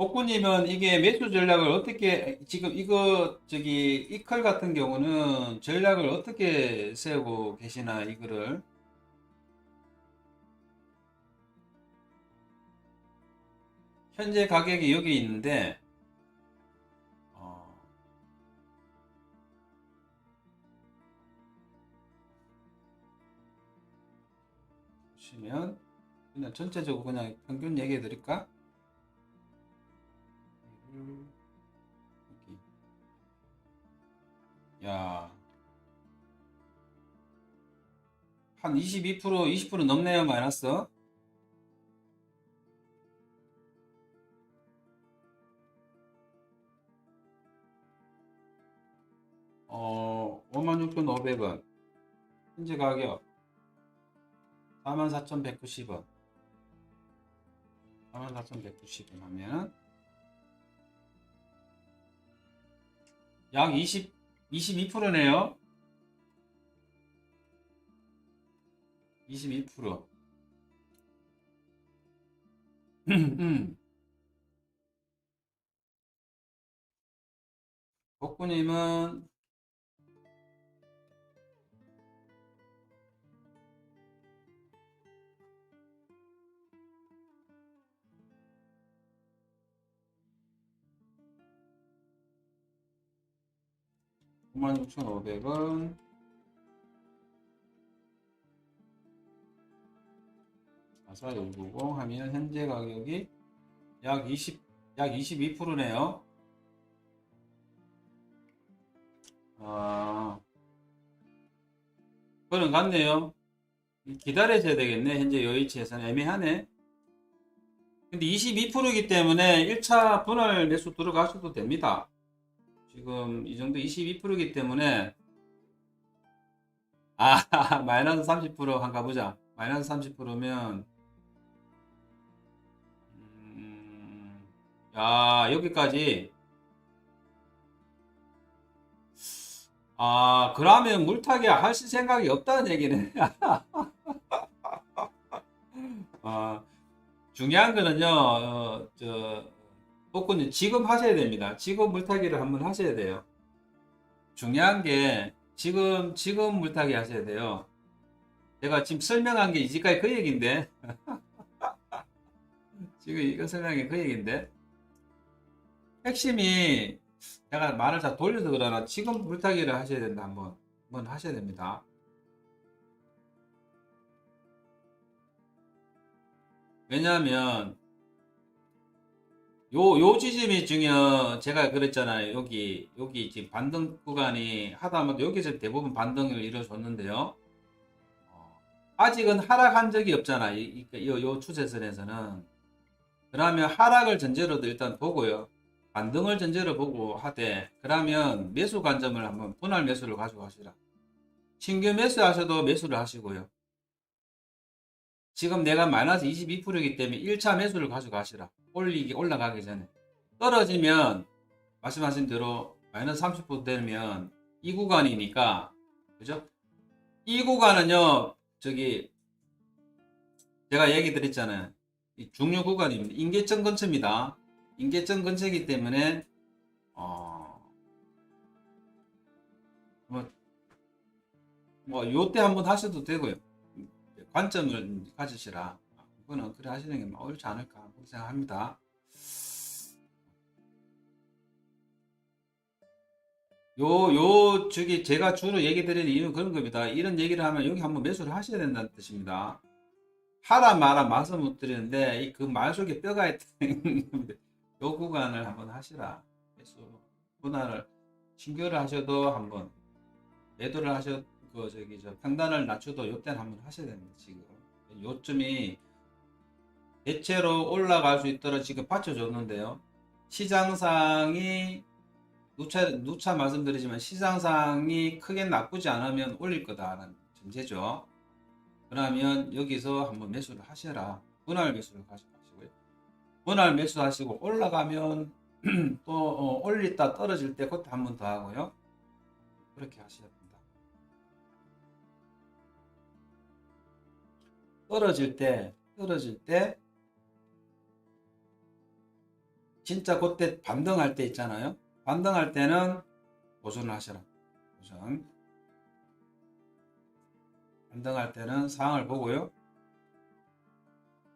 복구님은 이게 매수 전략을 어떻게 지금 이거 저기 이컬 같은 경우는 전략을 어떻게 세우고 계시나 이거를 현재 가격이 여기 있는데 어, 보시면 그냥 전체적으로 그냥 평균 얘기해 드릴까? 야. 한 22%, 20% 넘네요, 마이너스. 어, 56,500원. 현재 가격 44,190원. 44,190원 하면 약 20, 22%네요. 22%. 복구님은 구6 5 0 0원 44190 하면 현재 가격이 약 20, 약 22%네요. 아, 것 같네요. 기다려줘야 되겠네. 현재 요 위치에서는 애매하네. 근데 22%이기 때문에 1차 분할 매수 들어가셔도 됩니다. 지금 이 정도 22%이기 때문에 아 마이너스 30% 한가 보자. 마이너스 30%면 음, 야 여기까지 아 그러면 물타기 하실 생각이 없다는 얘기네. 아 중요한 거는요 어, 저 복구님 지금 하셔야 됩니다. 지금 물타기를 한번 하셔야 돼요. 중요한 게 지금 지금 물타기 하셔야 돼요. 제가 지금 설명한 게 이제까지 그 얘기인데 지금 이거 설명한 게 그 얘기인데 핵심이 제가 말을 다 돌려서 그러나 지금 물타기를 하셔야 된다 한번 한번 하셔야 됩니다. 왜냐하면 요, 요 지점이 중요, 제가 그랬잖아요. 여기, 여기 지금 반등 구간이 하다못해 여기서 대부분 반등을 이뤄줬는데요. 어, 아직은 하락한 적이 없잖아. 이, 이, 요, 요 추세선에서는. 그러면 하락을 전제로도 일단 보고요. 반등을 전제로 보고 하되, 그러면 매수 관점을 한번 분할 매수를 가지고 하시라. 신규 매수 하셔도 매수를 하시고요. 지금 내가 마이너스 22%이기 때문에 1차 매수를 가지고 가시라. 올리기, 올라가기 전에. 떨어지면, 말씀하신 대로 마이너스 30% 되면 이 구간이니까, 그죠? 이 구간은요, 저기, 제가 얘기 드렸잖아요. 이 중요 구간입니다. 인계점 근처입니다. 인계점 근처이기 때문에, 어, 뭐, 뭐, 요때 한번 하셔도 되고요. 관점을 가지시라. 그거는 그래 하시는 게 옳지 않을까 생각합니다. 요, 요, 저기, 제가 주로 얘기 드리는 이유는 그런 겁니다. 이런 얘기를 하면 여기 한번 매수를 하셔야 된다는 뜻입니다. 하라 마라 말씀 못 드리는데, 이그말 속에 뼈가 있다는 겁니다. 요 구간을 한번 하시라. 매수, 분할을, 신규를 하셔도 한번, 매도를 하셔도, 그, 저기, 저, 평단을 낮춰도 요때는 한번 하셔야 됩니다, 지금. 요쯤이 대체로 올라갈 수 있도록 지금 받쳐줬는데요. 시장상이 누차 누차 말씀드리지만 시장상이 크게 나쁘지 않으면 올릴 거다라는 전제죠. 그러면 여기서 한번 매수를 하셔라. 분할 매수를 가져가시고요. 분할 매수 하시고 올라가면 또 어, 올리다 떨어질 때 그때 한번 더 하고요. 그렇게 하셔야 떨어질 때 떨어질 때 진짜 그때 반등할 때 있잖아요. 반등할 때는 보존을 하셔라. 보존. 반등할 때는 상황을 보고요.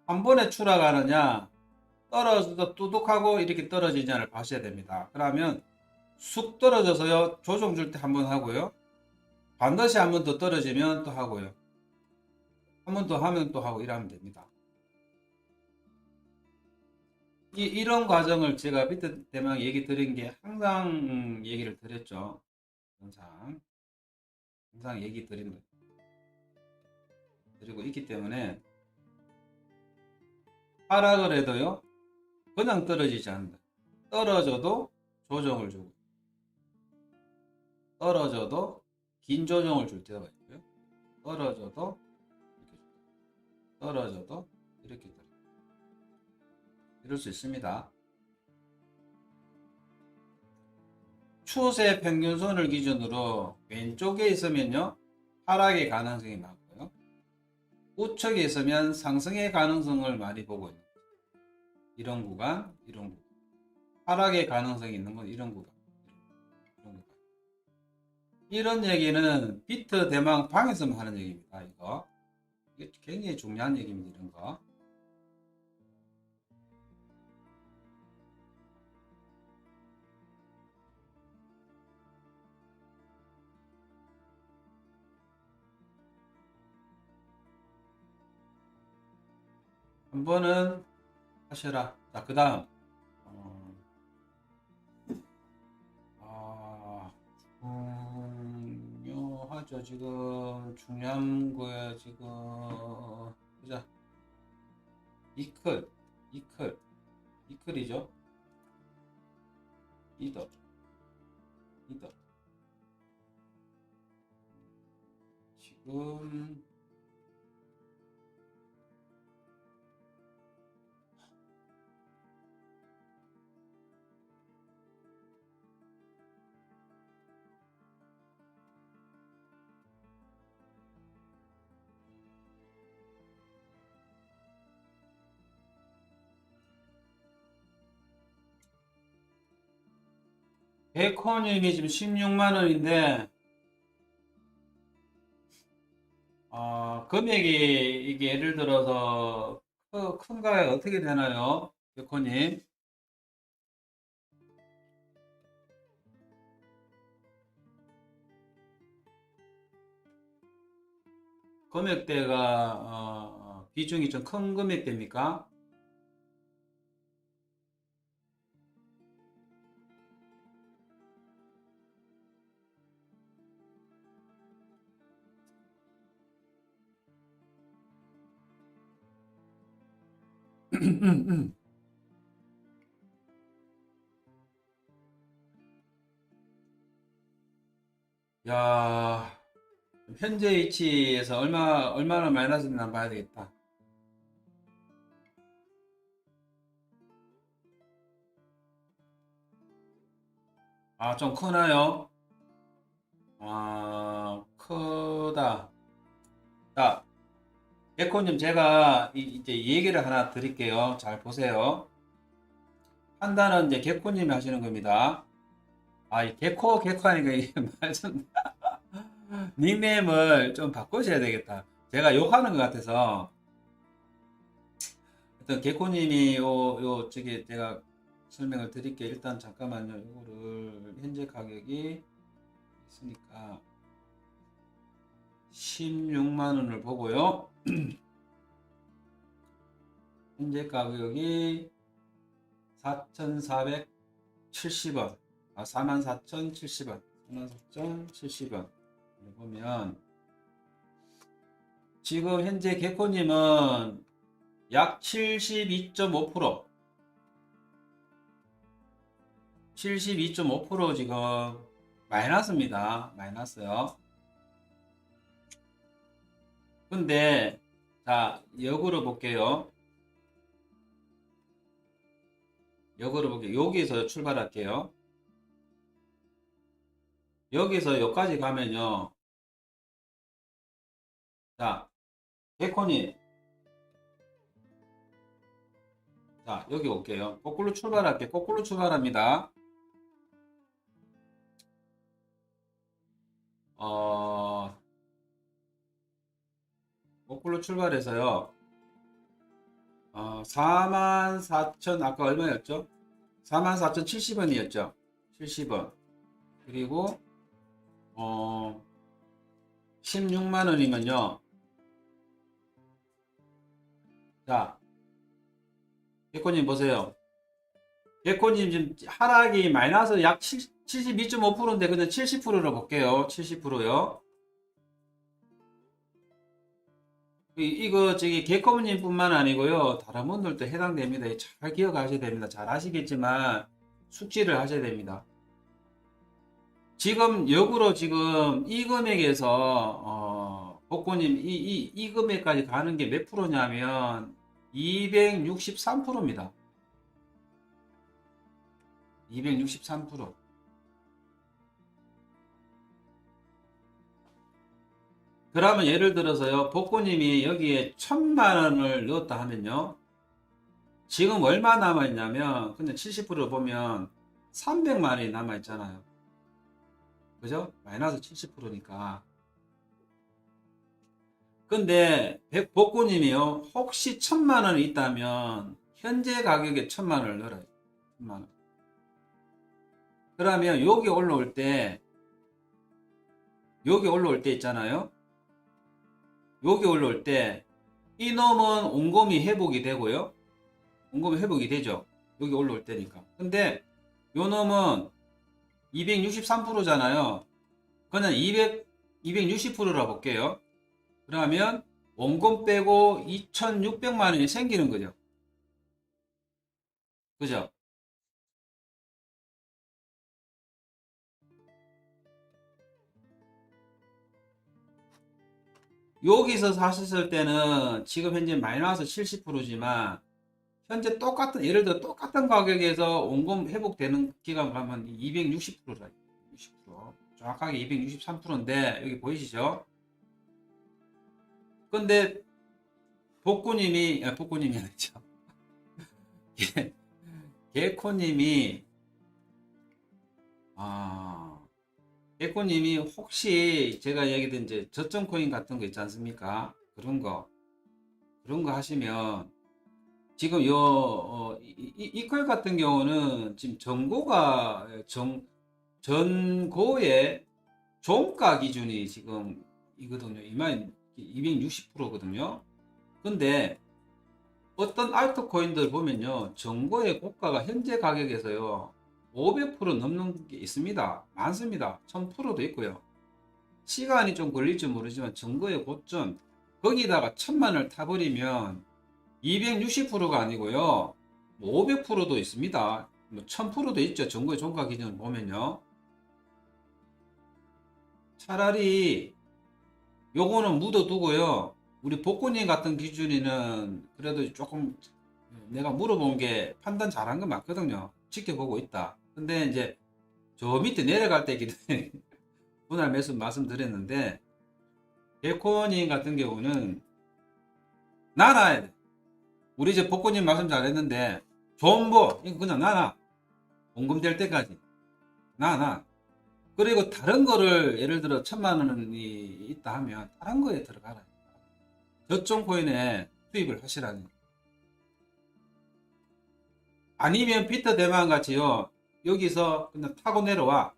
한 번에 추락하느냐, 떨어져서 뚜둑하고 이렇게 떨어지냐를 봐셔야 됩니다. 그러면 쑥 떨어져서요, 조정 줄 때 한 번 하고요. 반드시 한 번 더 떨어지면 또 하고요. 한 번 더 하면 또 하고 이러면 됩니다. 이, 이런 과정을 제가 밑에 때만 얘기 드린 게 항상 음, 얘기를 드렸죠. 항상. 항상 얘기 드린 거. 드리고 있기 때문에 하락을 해도요, 그냥 떨어지지 않는다. 떨어져도 조정을 주고, 떨어져도 긴 조정을 줄 때가 있고요. 떨어져도. 떨어져도 이렇게 떨어져. 이럴 수 있습니다. 추세 평균선을 기준으로 왼쪽에 있으면요 하락의 가능성이 많고요 우측에 있으면 상승의 가능성을 많이 보고 있는 거죠. 이런 구간, 이런 구간 하락의 가능성이 있는 건 이런 구간, 이런 얘기는 비트 대망 방에서만 하는 얘기입니다. 이거 굉장히 중요한 얘기입니다. 이런 거. 한 번은 하셔라. 자, 그 다음. 중요하죠. 지금 중요한 거야. 지금. 보자. 이클, 이클, 이클이죠. 이더, 이더. 지금 베코님이 지금 16만 원인데 어, 금액이 이게 예를 들어서 크- 큰가요? 어떻게 되나요? 베코님 금액대가 어, 비중이 좀 큰 금액대입니까? 야, 현재 위치에서 얼마 얼마나 됐나 봐야 되겠다. 아, 좀 크나요? 아, 크다. 자, 에코님 제가 이- 이제 얘기를 하나 드릴게요. 잘 보세요. 판단은 이제 개코님이 하시는 겁니다. 아, 이 개코 개코 하니까 이게 말좀 닉네임을 좀 바꾸셔야 되겠다. 제가 욕하는 것 같아서. 일단 개코님이 요, 요, 저기 제가 설명을 드릴게요. 일단 잠깐만요. 이거를 현재 가격이 있으니까 16만 원을 보고요. 현재 가격이 4,470원. 아, 44,070원. 44,070원. 보면 지금 현재 개코님은 약 72.5% 72.5% 지금 마이너스입니다. 마이너스요. 근데 자 역으로 볼게요. 역으로 볼게요. 여기서 출발할게요. 여기서 여기까지 가면요. 자, 개코님. 자, 여기 올게요. 거꾸로 출발할게요. 거꾸로 출발합니다. 어, 거꾸로 출발해서요. 어, 44,000, 아까 얼마였죠? 44,070원이었죠? 70원. 그리고, 어, 16만 원이면요. 자, 개코님 보세요. 개코님 지금 하락이 마이너스 약 72.5%인데 그냥 70%로 볼게요. 70%요. 이거 저기 개코님 뿐만 아니고요. 다른 분들도 해당됩니다. 잘 기억하셔야 됩니다. 잘 아시겠지만 숙지를 하셔야 됩니다. 지금 역으로 지금 이 금액에서 어, 복고님 이, 이, 이 금액까지 가는 게 몇 프로냐면 263%입니다. 263%. 그러면 예를 들어서요, 복고님이 여기에 천만 원을 넣었다 하면요, 지금 얼마 남아있냐면, 근데 70% 보면 300만 원이 남아있잖아요. 그죠? 마이너스 70%니까. 근데 백- 복구님이요 혹시 천만 원이 있다면 현재 가격에 천만 원을 넣어요. 천만 원. 그러면 여기 올라올 때 여기 올라올 때 있잖아요. 여기 올라올 때 이 놈은 온검이 회복이 되고요. 온검이 회복이 되죠. 여기 올라올 때니까. 근데 요 놈은 263%잖아요. 그냥 200 260%라 볼게요. 그러면 원금 빼고 2,600만 원이 생기는 거죠. 그죠? 여기서 사셨을 때는 지금 현재 마이너스 70%지만 현재 똑같은 예를 들어 똑같은 가격에서 원금 회복되는 기간 가면 260%라 60% 정확하게 263%인데 여기 보이시죠? 근데 복구님이 아, 복구님이 아니죠. 개- 개코님이 아 개코님이 혹시 제가 얘기든 이제 저점 코인 같은 거 있지 않습니까? 그런 거 그런 거 하시면 지금 요 어, 이퀄 같은 경우는 지금 전고가 정 전고의 종가 기준이 지금 이거든요. 이만 260%거든요. 근데 어떤 알트 코인들 보면요. 정보의 고가가 현재 가격에서요. 500% 넘는 게 있습니다. 많습니다. 1000%도 있고요. 시간이 좀 걸릴지 모르지만 정보의 고점 거기다가 천만을 타버리면 260%가 아니고요. 500%도 있습니다. 뭐 1000%도 있죠. 정보의 종가 기준을 보면요. 차라리 요거는 묻어두고요. 우리 복권님 같은 기준이는 그래도 조금 내가 물어본 게 판단 잘한 건 맞거든요. 지켜보고 있다. 근데 이제 저 밑에 내려갈 때기 때문에 분할 매수 말씀드렸는데 백호님 같은 경우는 나눠야 돼. 우리 이제 복권님 말씀 잘했는데 존버 이거 그냥 나눠. 원금 될 때까지 나눠. 그리고 다른 거를 예를 들어 천만 원이 있다 하면 다른 거에 들어가라. 저점 코인에 투입을 하시라는. 아니면 피터 대만 같이요. 여기서 그냥 타고 내려와.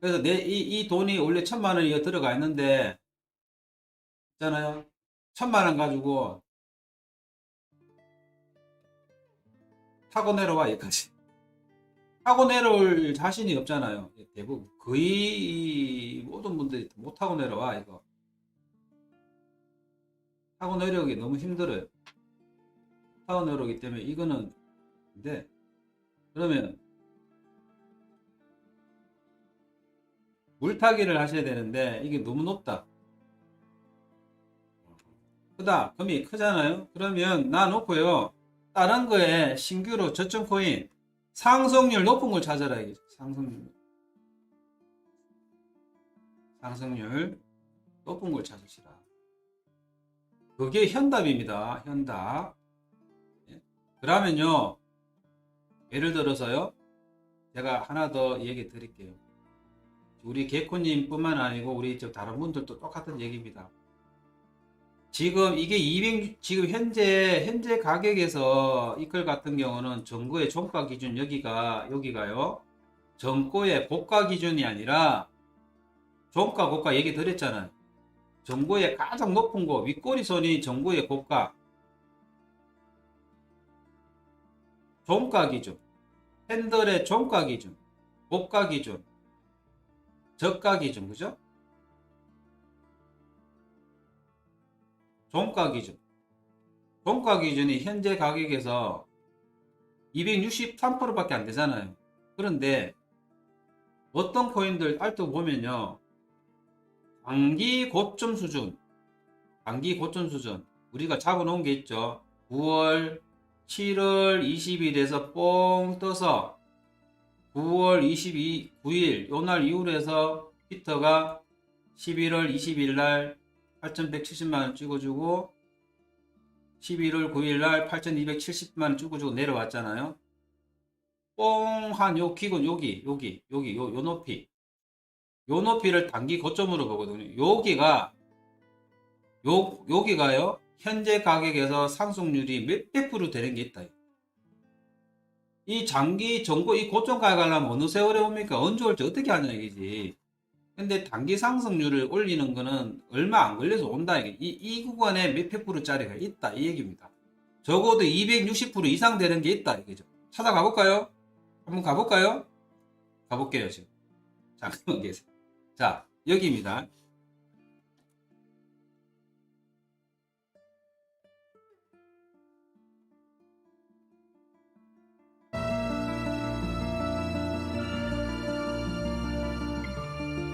그래서 내 이 이 돈이 원래 천만 원이 들어가 있는데 있잖아요. 천만 원 가지고 타고 내려와 여기까지. 타고 내려올 자신이 없잖아요. 대부분 거의 모든 분들이 못 타고 내려와 이거. 타고 내려오기 너무 힘들어요. 타고 내려오기 때문에 이거는 근데 그러면 물타기를 하셔야 되는데 이게 너무 높다. 크다. 금이 크잖아요. 그러면 나 놓고요. 다른 거에 신규로 저점 코인 상승률 높은 걸 찾아라 이게 상승률 상승률 높은 걸 찾으시라 그게 현답입니다 현답 예. 그러면요, 예를 들어서요, 제가 하나 더 얘기 드릴게요. 우리 개코님 뿐만 아니고 우리 저 다른 분들도 똑같은 얘기입니다. 지금 이게 200, 지금 현재, 현재 가격에서 이클 같은 경우는 정부의 종가 기준 여기가, 여기가요, 정고의 고가 기준이 아니라 종가, 고가 얘기 드렸잖아요. 정고의 가장 높은 곳, 윗꼬리선이 정고의 고가, 종가 기준, 핸들의 종가 기준, 고가 기준, 저가 기준, 그죠? 종가 기준. 종가 기준이 현재 가격에서 263%밖에 안 되잖아요. 그런데 어떤 코인들 알도 보면요. 단기 고점 수준, 단기 고점 수준, 우리가 잡아놓은 게 있죠. 9월, 7월 20일에서 뽕 떠서 9월 22, 9일, 요날 이후로 해서 피터가 11월 20일 날 8,170만원 찍어주고 11월 9일 날 8,270만원 찍어주고 내려왔잖아요. 뽕한요 기군 여기 여기 여기 요, 요 높이 요 높이를 단기 고점으로 보거든요. 여기가 요 여기가요 현재 가격에서 상승률이 몇백 프로 되는 게 있다. 이 장기 정고 이 고점가에 가려면 어느 세월에 옵니까? 언제 올지 어떻게 하냐 이거지. 근데 단기 상승률을 올리는 거는 얼마 안 걸려서 온다 이게. 이, 이 구간에 몇백 프로짜리가 있다 이 얘기입니다. 적어도 260% 이상 되는 게 있다 이거죠. 찾아가 볼까요? 한번 가볼까요? 가볼게요 지금. 잠깐만 계세요. 자 여기입니다.